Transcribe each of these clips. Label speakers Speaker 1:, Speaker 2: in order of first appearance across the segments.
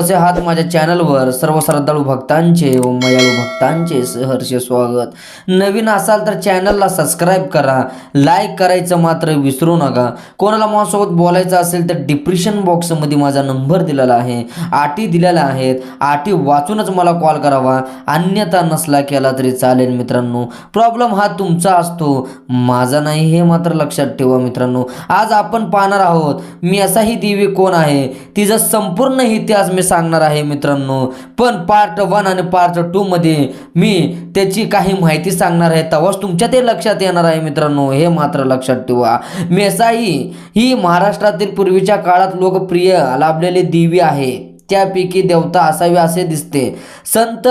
Speaker 1: कसे आहात माझ्या चॅनलवर. सर्व श्रद्धाळू भक्तांचे व मयाळू भक्तांचे सहर्ष स्वागत. नवीन असाल तर चॅनलला सबस्क्राईब करा. लाईक करायचं मात्र विसरू नका. कोणाला माझ्यासोबत बोलायचं असेल तर डिप्रेशन बॉक्समध्ये माझा नंबर दिलेला आहे. आटी दिलेल्या आहेत. आटी वाचूनच मला कॉल करावा. अन्यथा नसला केला तरी चालेल मित्रांनो. प्रॉब्लेम हा तुमचा असतो. माझा नाही हे मात्र लक्षात ठेवा मित्रांनो. आज आपण पाहणार आहोत मी असाही देवी कोण आहे? तिचा संपूर्ण इतिहास मी सांगणार आहे मित्रांनो. पण पार्ट वन आणि पार्ट टू मध्ये मी त्याची काही माहिती सांगणार आहे. तेव्हाच तुमच्या ते लक्षात येणार आहे मित्रांनो. हे मात्र लक्षात ठेवा. मेसाई ही महाराष्ट्रातील पूर्वीच्या काळात लोकप्रिय लाभलेली देवी आहे. त्यापैकी देवता असावी असे दिसते. संत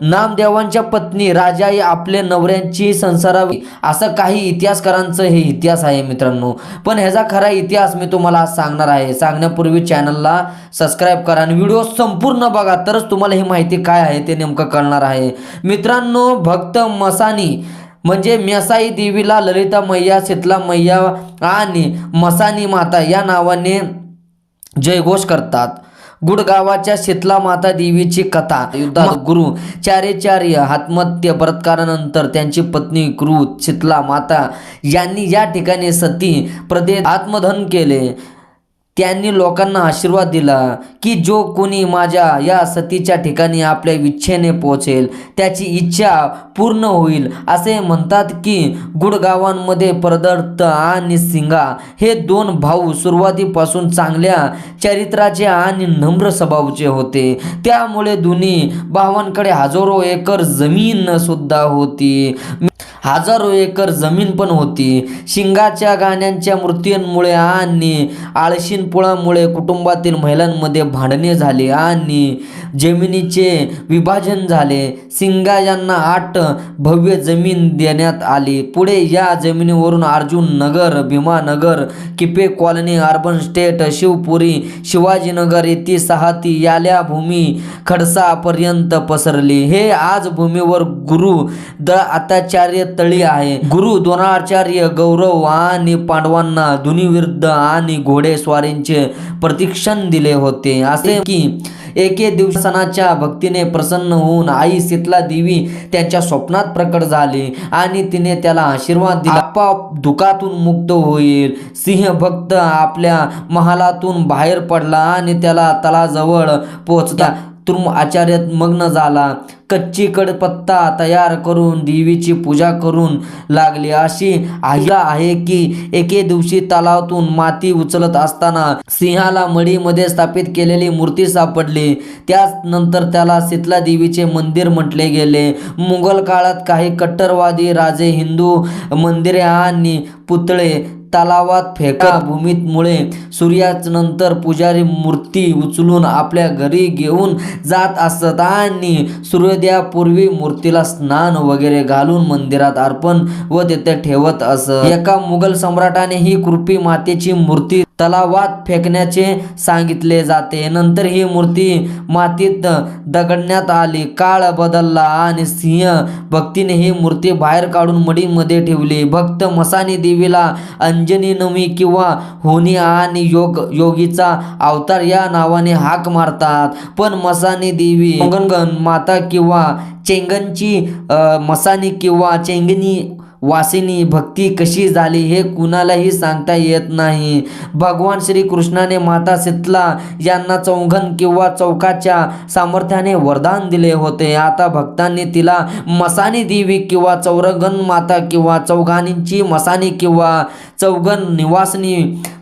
Speaker 1: नामदेवांच्या पत्नी राजाई आपल्या नवऱ्यांची संसारावी असं काही इतिहासकारांचं हे इतिहास आहे मित्रांनो. पण ह्याचा खरा इतिहास मी तुम्हाला आज सांगणार आहे. सांगण्यापूर्वी चॅनलला सबस्क्राईब करा आणि व्हिडिओ संपूर्ण बघा. तरच तुम्हाला ही माहिती काय आहे ते नेमकं कळणार आहे. मित्रांनो भक्त मसानी म्हणजे मेसाई देवीला ललिता मैया शीतला मैया आणि मसानी माता या नावाने जयघोष करतात. गुडगावाच्या शीतला माता देवीची कथा. युद्धात गुरु चारेचार्य आत्महत्या बलात्कारानंतर त्यांची पत्नी गुरु शीतला माता यांनी या ठिकाणी सती प्रदेश आत्मधन केले. त्यांनी लोकांना आशीर्वाद दिला की जो कोणी माझ्या या सतीच्या ठिकाणी आपल्या इच्छेने पोहोचेल त्याची इच्छा पूर्ण होईल. असे म्हणतात की गुडगावांमध्ये परदर्थ आणि सिंगा हे दोन भाऊ सुरुवातीपासून चांगल्या चरित्राचे आणि नम्र स्वभावचे होते. त्यामुळे दोन्ही भावांकडे हजारो एकर जमीन सुद्धा होती. हजारो एकर जमीन पण होती. शिंगाच्या गाण्यांच्या मृत्यूंमुळे आणि आळशीनपुळामुळे कुटुंबातील महिलांमध्ये भांडणे झाले आणि जमिनीचे विभाजन झाले. सिंगा यांना आठ भव्य जमीन देण्यात आली. पुढे या जमिनीवरून Arjun Nagar Bhimanagar किपे colony urban estate Shivpuri Shivajinagar येथे सहाती याल्या भूमी खडसापर्यंत पसरली. हे आज भूमीवर गुरु द आताचार्य तळी आहे. गुरु द्रोणाचार्य गौरव आणि पांडवांना धुनीविरुद्ध आणि घोडेस्वारींचे प्रतिक्षण दिले होते. असे की एके दिवसाच्या भक्तीने प्रसन्न होऊन आई शीतला देवी त्यांच्या स्वप्नात प्रकट झाली आणि तिने त्याला आशीर्वाद दिला. आपाप दुखातून मुक्त होईल. सिंह भक्त आपल्या महालातून बाहेर पडला आणि त्याला तलाजवळ पोहोचता तुम आचार्यात मग्न झाला. कच्ची कडपत्ता तयार करून देवीची पूजा करून लागली. अशी आहिला आहे की एके दिवशी तलावातून माती उचलत असताना सिंहाला मडीमध्ये स्थापित केलेली मूर्ती सापडली. त्यानंतर त्याला शीतला देवीचे मंदिर म्हटले गेले. मुघल काळात काही कट्टरवादी राजे हिंदू मंदिरे आणि पुतळे तलावात फेका भूमीतमुळे सूर्यानंतर पुजारी मूर्ती उचलून आपल्या घरी घेऊन जात असत आणि सूर्योदयापूर्वी मूर्तीला स्नान वगैरे घालून मंदिरात अर्पण व तिथे ठेवत असत. एका मुघल सम्राटाने ही कृपी मातेची मूर्ती तलावात फेकण्याचे सांगितले जाते. नंतर ही मूर्ती मातीत दगडण्यात आली. काळ बदलला आणि सिंह भक्तीने ही मूर्ती बाहेर काढून मडीमध्ये ठेवली. भक्त मसानी देवीला अंजनी नमी किंवा होनी आणि योग योगीचा अवतार या नावाने हाक मारतात. पण मसानी देवी गणगण माता किंवा किंवा चेंगनची अ, मसानी किंवा चेंगनी वासिनी भक्ती कशी झाली हे कुणालाही सांगता येत नाही. भगवान श्री कृष्णाने माता शीतला यांना चौघन किंवा चौकाच्या सामर्थ्याने वरदान दिले होते. आता भक्तांनी तिला मसानी देवी किंवा चौरगन माता किंवा चौघानींची मसानी किंवा चौगन निवासनी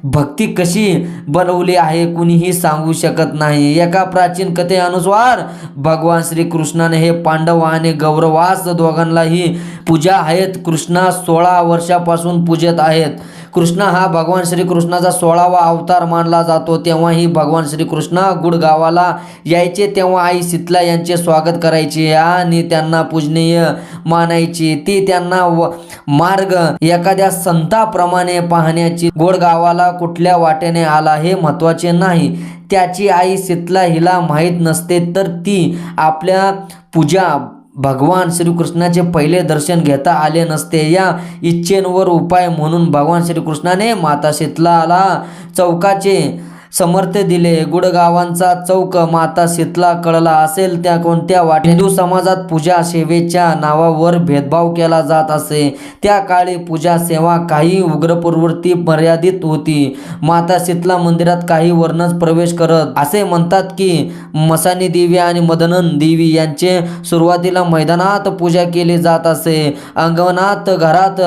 Speaker 1: भक्ती कशी बनवली आहे कुणीही सांगू शकत नाही. एका प्राचीन कथेअनुसार भगवान श्रीकृष्णाने हे पांडव आणि गौरवास दोघांनाही पूजा आहेत. कृष्ण कृष्णा सोळा वर्षापासून पूजेत आहेत. कृष्णा हा भगवान श्रीकृष्णाचा सोळावा अवतार मानला जातो. तेव्हाही भगवान श्रीकृष्ण गुडगावाला यायचे. तेव्हा आई शीतला यांचे स्वागत करायची आणि त्यांना पूजनीय मानायची. ती त्यांना व मार्ग एखाद्या संताप्रमाणे पाहण्याची गोडगावाला कुठल्या वाटेने आला हे महत्त्वाचे नाही. त्याची आई शीतला हिला माहीत नसते तर ती आपल्या पूजा भगवान श्रीकृष्णाचे पहिले दर्शन घेता आले नसते. या इच्छेंवर उपाय म्हणून भगवान श्रीकृष्णाने माता शीतलाला चौकाचे समर्थ दिले. गुडगावांचा चौक माता शीतला कळला असेल त्या कोणत्या वाट हिंदू समाजात पूजा सेवेच्या नावावर भेदभाव केला जात असे. त्या काळी पूजा सेवा काही उग्र प्रवृत्ती मर्यादित होती. माता शीतला मंदिरात काही वर्णच प्रवेश करत. असे म्हणतात की मसानी देवी आणि मदनन देवी यांचे सुरुवातीला मैदानात पूजा केली जात असे. अंगणात घरात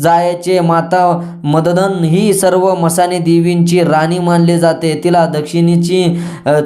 Speaker 1: जायचे माता मदनन ही सर्व मसानी देवींची राणी मानली जाते. तिला दक्षिणीची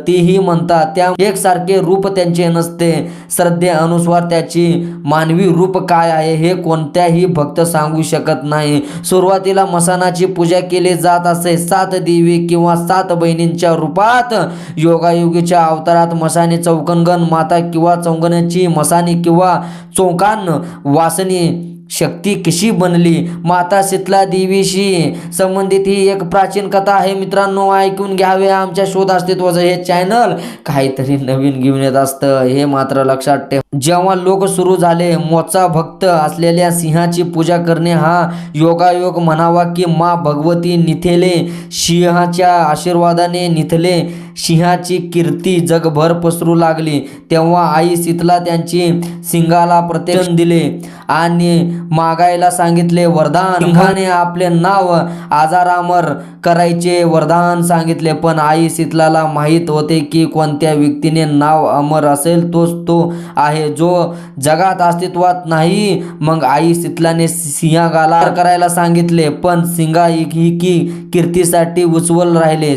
Speaker 1: तीही म्हणतात. त्या एकसारखे रूप त्यांचे नसते. श्रद्धे अनुसार त्याची मानवी रूप काय आहे हे कोणत्याही भक्त सांगू शकत नाही. सुरुवातीला मसानाची पूजा केली जात असे. सात देवी किंवा सात बहिणींच्या रूपात योगायोगीच्या अवतारात मसाने चौकनगण माता किंवा चौंगणाची मसानी किंवा चौकान वासनी शक्ती कशी बनली? माता शीतला देवीशी संबंधित ही एक प्राचीन कथा आहे. मित्रांनो ऐकून घ्यावे आमच्या शोध अस्तित्वाचं हे चॅनल काहीतरी नवीन घेऊन येत असतं. हे मात्र लक्षात ठेव. जेव्हा लोक सुरू झाले मोचा भक्त असलेल्या सिंहाची पूजा करणे हा योगायोग म्हणावा की मा भगवती निथेले सिंहाच्या आशीर्वादाने निथले. सिंहाची कीर्ती जगभर पसरू लागली. तेव्हा आई शीतला त्यांची सिंगाला प्रत्यक्षण दिले आणि मागायला सांगितले वरदान. सिंहाने आपले नाव आजारामर करायचे वरदान सांगितले पण आई शीतलाला माहीत होते की कोणत्या व्यक्तीने नाव अमर असेल तोच तो आहे. जो जगात अस्तित्वात नाही मग आई शीतलाने सिंहागाला करायला सांगितले. पण सिंगा ही की कीर्तीसाठी उज्ज्वल राहिले.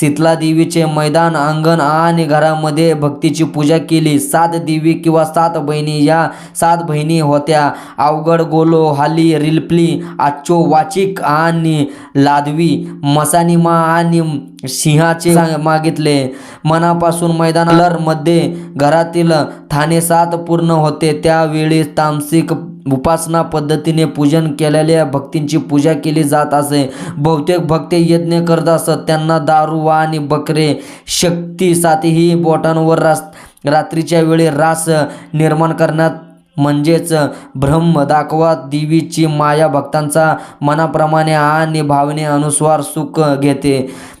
Speaker 1: शीतला देवीचे मैदान अंगण आणि घरामध्ये भक्तीची पूजा केली. सात देवी किंवा सात बहिणी या सात बहिणी होत्या. अवघड गोलो हाली रिलपली आचो वाचिक आणि लादवी मसानीमा आणि सिंहाचे मागितले. मनापासून मैदानावर मध्ये घरातील थाने सात पूर्ण होते. त्यावेळी तामसिक उपासना पद्धतीने पूजन केलेल्या भक्तींची पूजा केली जात असे. बहुतेक भक्त यज्ञ करत असत. त्यांना दारू आणि बकरे शक्तीसाठीही बोटांवर रास रात्रीच्या वेळी रास निर्माण करण्यात म्हणजेच ब्रह्म दाखवा देवीची माया भक्तांचा मनाप्रमाणे आणि भावने अनुस्वार सुख घेते.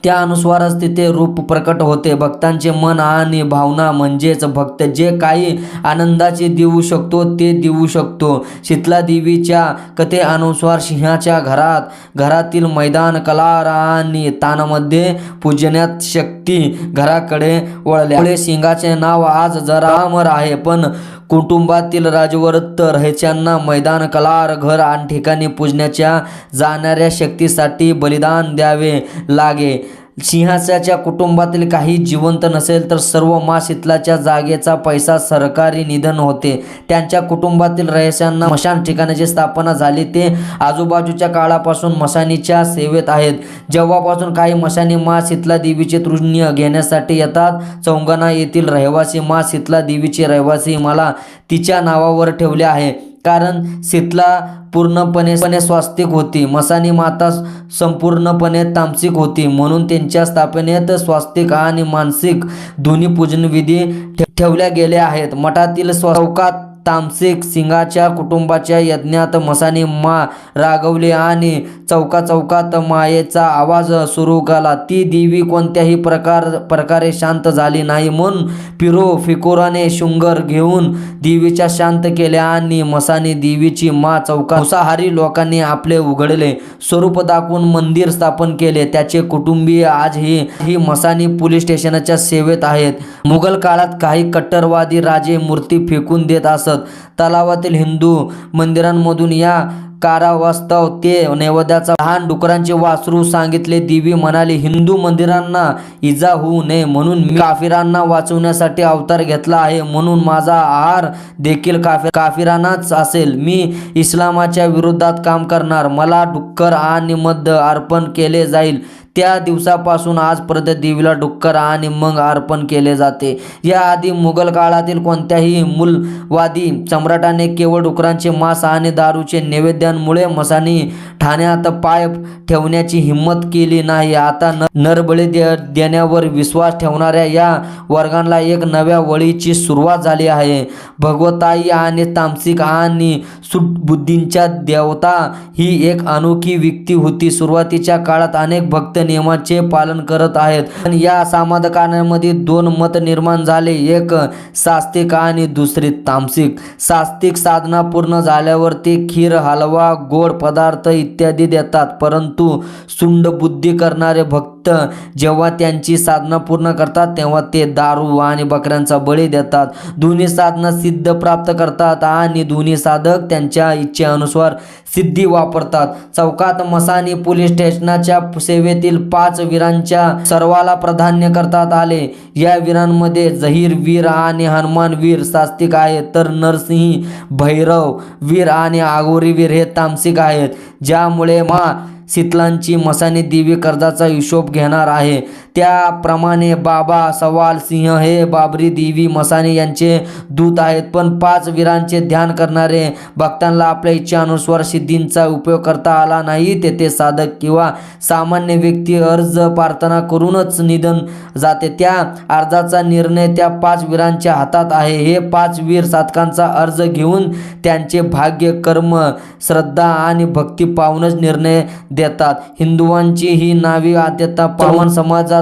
Speaker 1: त्या अनुस्वारच तिथे रूप प्रकट होते. भक्तांचे मन आणि भावना म्हणजेच भक्त जे काही आनंदाचे देऊ शकतो ते देऊ शकतो. शीतला देवीच्या कथे अनुस्वार सिंहाच्या घरात घरातील मैदान कलार आणि तानामध्ये पूजण्यात शक्ती घराकडे वळल्यामुळे सिंहाचे नाव आज जरामर आहे पण कुटुंबातील राजवर तर ह्याच्यांना मैदान कलार घर आणि ठिकाणी पूजण्याच्या जाणाऱ्या शक्तीसाठी बलिदान द्यावे लागे. सिंहासाच्या कुटुंबातील काही जिवंत नसेल तर सर्व मा शितलाच्या जागेचा पैसा सरकारी निधन होते. त्यांच्या कुटुंबातील रहस्यांना मशान ठिकाणाची स्थापना झाली. ते आजूबाजूच्या काळापासून मशानीच्या सेवेत आहेत. जेव्हापासून काही मशानी मा शीतला देवीचे तृष्ण्य घेण्यासाठी येतात चौंगणा येथील रहिवासी मा शीतला देवीचे रहिवासी मला तिच्या नावावर ठेवले आहे. कारण शीतला पूर्णपणे स्वास्तिक होती. मसानी माता संपूर्णपणे तामसिक होती. म्हणून त्यांच्या स्थापनेत स्वास्तिक आणि मानसिक दोन्ही पूजनविधी ठे- ठेवल्या गेल्या आहेत. मठातील चौकात तामसिक सिंगाच्या कुटुंबाच्या यज्ञात मसानी मा रागवली आणि चौका चौकात मायेचा आवाज सुरू झाला. ती देवी कोणत्याही प्रकार प्रकारे शांत झाली नाही म्हणून पिरो फिकोराने शुंगर घेऊन देवीच्या शांत केल्या आणि मसानी देवीची मा चौका मांसाहारी लोकांनी आपले उघडले स्वरूप दाखवून मंदिर स्थापन केले. त्याचे कुटुंबीय आजही ही मसानी पोलीस स्टेशनच्या सेवेत आहेत. मुघल काळात काही कट्टरवादी राजे मूर्ती फेकून देत असत. तलावातील हिंदू मंदिरांमधून या कारावास्तव ते नैवेद्याचा लहान डुकरांचे वासरू सांगितले. देवी म्हणाले हिंदू मंदिरांना इजा होऊ नये म्हणून मी काफिरांना वाचवण्यासाठी अवतार घेतला आहे. म्हणून माझा आहार देखील काफिर काफिरांनाच असेल. मी इस्लामाच्या विरोधात काम करणार. मला डुक्कर आणि मध अर्पण केले जाईल. त्या दिवसापासून आजपर्यंत देवीला डुक्कर आणि मग अर्पण केले जाते. याआधी मुघल काळातील कोणत्याही मूलवादी सम्राटाने केवळ डुकरांचे मांस आणि दारूचे नैवेद्यांमुळे मसानी ठाण्यात पाय ठेवण्याची हिंमत केली नाही. आता न नरबळी दे देण्यावर विश्वास ठेवणाऱ्या या वर्गांना एक नव्या वळीची सुरुवात झाली आहे. भगवताई आणि तामसिक आणि सुटबुद्धींच्या देवता ही एक अनोखी व्यक्ती होती. सुरुवातीच्या काळात अनेक भक्त नियमाचे पालन करत आहेत. पण या समाधकांमध्ये दोन मत निर्माण झाले. एक सास्तिक आणि दुसरी तामसिक. सास्तिक साधना पूर्ण झाल्यावर ते खीर हलवा गोड पदार्थ इत्यादी देतात. परंतु सुंड बुद्धी करणारे भक्त जेव्हा त्यांची साधना पूर्ण करतात तेव्हा ते दारू आणि बकऱ्यांचा बळी देतात. दोन्ही साधना सिद्ध प्राप्त करतात आणि दोन्ही साधक त्यांच्या इच्छेनुसार सिद्धी वापरतात. चौकात मसानी पोलीस स्टेशनाच्या सेवेतील पाच वीरांच्या सर्वाला प्राधान्य करतात आले. या वीरांमध्ये जहीर वीर आणि हनुमान वीर सास्तिक आहेत. तर नरसिंह भैरव वीर आणि आगोरी वीर हे तामसिक आहेत. ज्यामुळे मा शीतलांची मसानी देवी कर्जाचा हिशोब घेणार आहे. त्याप्रमाणे बाबा सवाल सिंह हे बाबरी देवी मसाने यांचे दूत आहेत. पण पाच वीरांचे ध्यान करणारे भक्तांना आपल्या इच्छानुसार सिद्धींचा उपयोग करता आला नाही. तेथे साधक किंवा सामान्य व्यक्ती अर्ज प्रार्थना करूनच निधन जाते. त्या अर्जाचा निर्णय त्या पाच वीरांच्या हातात आहे. हे पाच वीर साधकांचा अर्ज घेऊन त्यांचे भाग्य कर्म श्रद्धा आणि भक्ती पाहूनच निर्णय देतात. हिंदुवांची ही नावी आद्यता पावन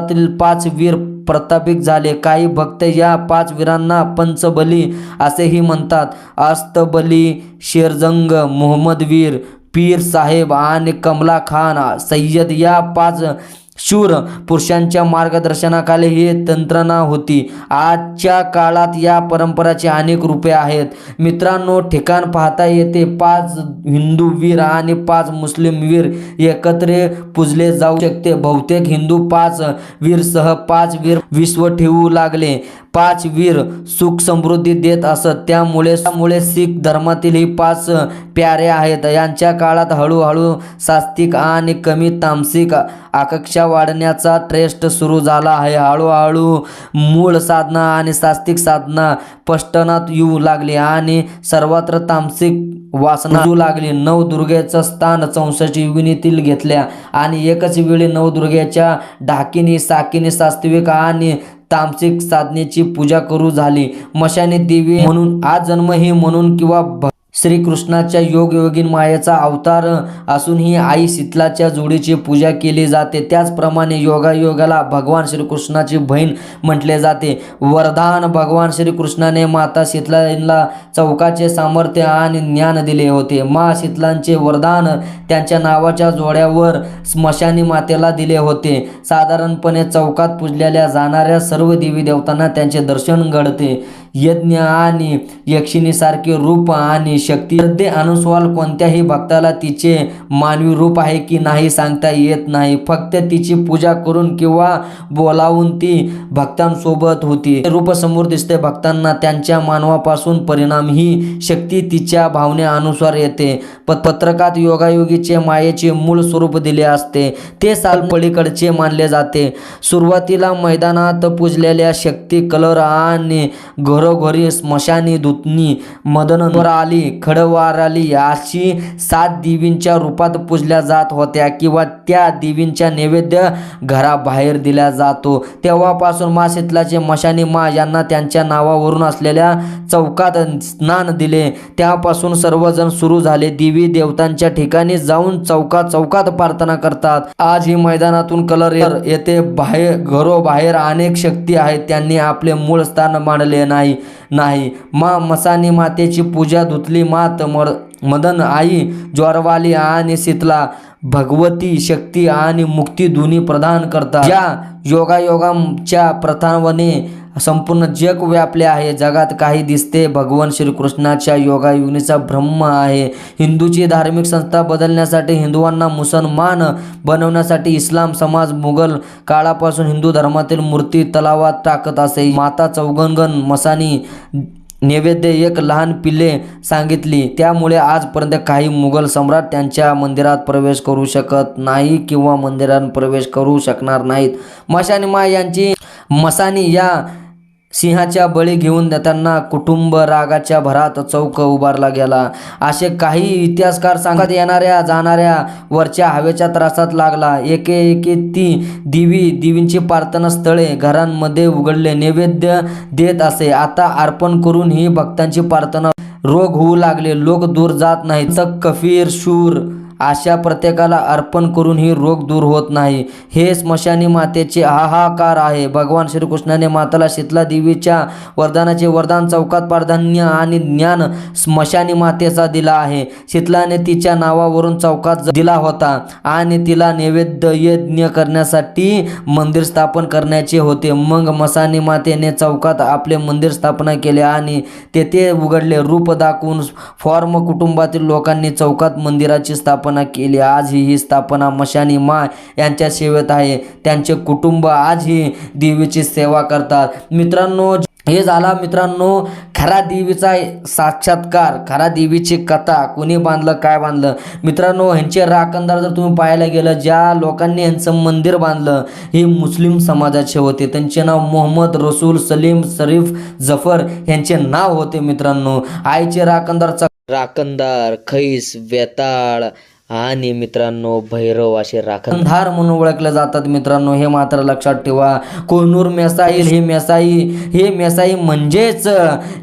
Speaker 1: समाजातील पाच वीर प्रतापिक झाले. काही भक्त या पाच वीरांना पंचबली असेही म्हणतात. अस्तबली शेरजंग मोहम्मद वीर पीर साहेब आणि कमला खान सय्यद या पाच शूर पुरुषांच्या मार्गदर्शनाखाली ही तंत्रणा होती. आजच्या काळात या परंपराची अनेक रूपे आहेत. मित्रांनो ठिकाण पाहता येते. पाच हिंदू वीर आणि पाच मुस्लिम वीर एकत्र पूजले जाऊ शकते. बहुतेक हिंदू पाच वीरसह पाच वीर विश्व ठेवू लागले. पाच वीर सुख समृद्धी देत असत. त्यामुळे त्यामुळे शीख धर्मातील ही पाच प्यारे आहेत. यांच्या काळात हळूहळू सास्तिक आणि कमी तामसिक आकांक्षा वाढण्याचा ट्रेस्ट सुरू झाला आहे. हळूहळू मूळ साधना आणि सास्तिक साधना पष्टनात येऊ लागली आणि सर्वत्र तामसिक वासना येऊ लागली. नवदुर्गेचं स्थान चौसष्ट युगिनीतील घेतल्या आणि एकच वेळी नवदुर्गेच्या ढाकिनी साकिनी सास्तविक आणि तामसिक साधनेची पूजा करू झाली. मशाने देवी म्हणून आज जन्म ही म्हणून किंवा श्रीकृष्णाच्या योग योगीन मायेचा अवतार असून ही आई शीतलाच्या जोडीची पूजा केली जाते. त्याचप्रमाणे योगायोगाला भगवान श्रीकृष्णाची बहीण म्हटले जाते. वरदान भगवान श्रीकृष्णाने माता शीतलाला चौकाचे सामर्थ्य आणि ज्ञान दिले होते. मा शीतलांचे वरदान त्यांच्या नावाच्या जोड्यावर स्मशानी मातेला दिले होते. साधारणपणे चौकात पूजलेल्या जाणाऱ्या सर्व देवी देवतांना त्यांचे दर्शन घडते. यज्ञ आणि यक्षिणीसारखे रूप आणि शक्ती श्रद्धे अनुस्वाल कोणत्याही भक्ताला तिचे मानवी रूप आहे की नाही सांगता येत नाही. फक्त तिची पूजा करून किंवा बोलावून ती भक्तांसोबत होती. हे रूप समोर दिसते भक्तांना त्यांच्या मानवापासून परिणाम. ही शक्ती तिच्या भावनेनुसार येते. प पत्रकात योगायोगीचे मायेचे मूळ स्वरूप दिले असते. ते साल पलीकडचे मानले जाते. सुरुवातीला मैदानात पूजलेल्या शक्ती कलर आणि घरोघरी स्मशानी धुतनी मदनवर आली. खडवाराली अशी सात देवींच्या रूपात पूजल्या जात होत्या किंवा त्या देवींच्या नैवेद्य घराबाहेर दिला जातो. तेव्हापासून मा शीतलाचे मशानी मा यांना त्यांच्या नावावरून असलेल्या चौकात स्नान दिले. त्यापासून सर्वजण सुरू झाले. देवी देवतांच्या ठिकाणी जाऊन चौकात चौकात प्रार्थना करतात. आज ही मैदानातून कलर येथे बाहेर घरोबाहेर अनेक शक्ती आहेत. त्यांनी आपले मूळ स्थान मांडले नाही. नाही. मा मसानी मातेची पूजा धुतली मात मर मदन आई ज्वारवाली आणि शीतला भगवती शक्ती आणि मुक्ती दोन्ही प्रदान करतात. या योगायोगाच्या प्रथावने संपूर्ण जग व्यापले आहे. जगात काही दिसते भगवान श्रीकृष्णाच्या योगायुगीचा ब्रह्म आहे. हिंदूची धार्मिक संस्था बदलण्यासाठी हिंदुवांना मुसलमान बनवण्यासाठी इस्लाम समाज मुघल काळापासून हिंदू धर्मातील मूर्ती तलावात टाकत असे. माता चौगंगन मसानी नैवेद्य एक लहान पिल्ले सांगितली. त्यामुळे आजपर्यंत काही मुघल सम्राट त्यांच्या मंदिरात प्रवेश करू शकत नाही किंवा मंदिरात प्रवेश करू शकणार नाहीत. मशानी मा यांची मसानी या सिंहाच्या बळी घेऊन त्यांना कुटुंब रागाच्या भरात चौक उभारला गेला. असे काही इतिहासकार सांगत येणाऱ्या जाणाऱ्या वरच्या हवेच्या त्रासात लागला. एके एके ती दिवी दिवींची प्रार्थना स्थळे घरांमध्ये उघडले. नैवेद्य देत असे. आता अर्पण करून ही भक्तांची प्रार्थना रोग होऊ लागले. लोक दूर जात नाहीत. तर कफीर शूर अशा प्रत्येकाला अर्पण करून ही रोग दूर होत नाही. हे स्मशानी मातेचे हाहाकार आहे. भगवान श्रीकृष्णाने माताला शीतला देवीच्या वरदानाचे वरदान चौकात प्राधान्य आणि ज्ञान स्मशानी मातेचा दिला आहे. शीतलाने तिच्या नावावरून चौकात दिला होता आणि तिला नैवेद्य यज्ञ करण्यासाठी मंदिर स्थापन करण्याचे होते. मग मसानी मातेने चौकात आपले मंदिर स्थापना केले आणि तेथे उघडले. रूप दाखवून फॉर्म कुटुंबातील लोकांनी चौकात मंदिराची स्थापना स्थापना केली. आज ही स्थापना मशानी माय यांच्या सेवेत आहे. त्यांचे कुटुंब आजही देवीची सेवा करतात. मित्रांनो हे झाला मित्रांनो खरा देवीचा साक्षात्कार खरा देवीची कथा. कोणी बांधलं काय बांधलं? मित्रांनो ह्यांचे राखणदार जर तुम्ही पाहायला गेलं ज्या लोकांनी ह्यांचं मंदिर बांधलं हे मुस्लिम समाजाचे होते. त्यांचे नाव मोहम्मद रसूल सलीम शरीफ जफर यांचे नाव होते मित्रांनो. आईचे राखणदार राखणदार खैस वेताळ आणि मित्रांनो भैरव असे राखणधार म्हणून ओळखले जातात मित्रांनो हे मात्र लक्षात ठेवा. कोणूर मेसाईल हे मेसाई हे मेसाई म्हणजेच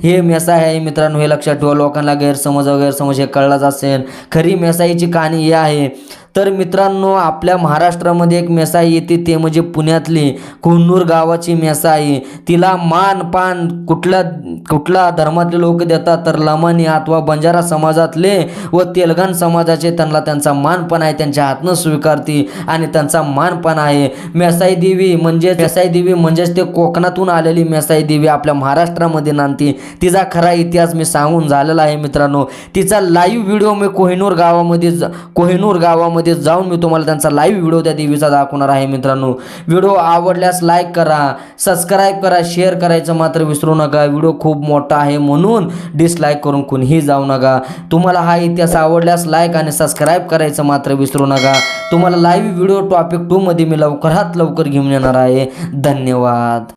Speaker 1: हे मेसाई आहे मित्रांनो हे लक्षात ठेवा. लोकांना गैरसमज गैरसमज हे कळलाच असेल. खरी मेसाईची कहाणी ही आहे. तर मित्रांनो आपल्या महाराष्ट्रामध्ये एक मेसाई येते ते म्हणजे पुण्यातली कोहिनूर गावाची मेसाई. तिला मान पान कुठल्या कुठल्या धर्मातले लोक देतात तर लमानी अथवा बंजारा समाजातले व तेलगण समाजाचे त्यांना त्यांचा मानपण आहे त्यांच्या हातनं स्वीकारते आणि त्यांचा मानपण आहे. मेसाई देवी म्हणजे मेसाई देवी म्हणजेच ते कोकणातून आलेली मेसाई देवी आपल्या महाराष्ट्रामध्ये नांदते. तिचा खरा इतिहास मी सांगून झालेला आहे मित्रांनो. तिचा लाईव्ह व्हिडिओ मी कोहिनूर गावामध्ये कोहिनूर गावामध्ये जाऊन मी तुम्हाला त्यांचा लाईव्ह व्हिडिओ त्या देवीचा दाखवणार आहे मित्रांनो. व्हिडिओ आवडल्यास लाईक करा सबस्क्राईब करा शेअर करायचं मात्र विसरू नका. व्हिडिओ खूप मोठा आहे म्हणून डिसलाईक करून कुणीही जाऊ नका. तुम्हाला हा इतिहास आवडल्यास लाईक आणि सबस्क्राईब करायचं मात्र विसरू नका. तुम्हाला लाईव्ह व्हिडिओ टॉपिक टूमध्ये मी लवकरात लवकर घेऊन येणार आहे. धन्यवाद.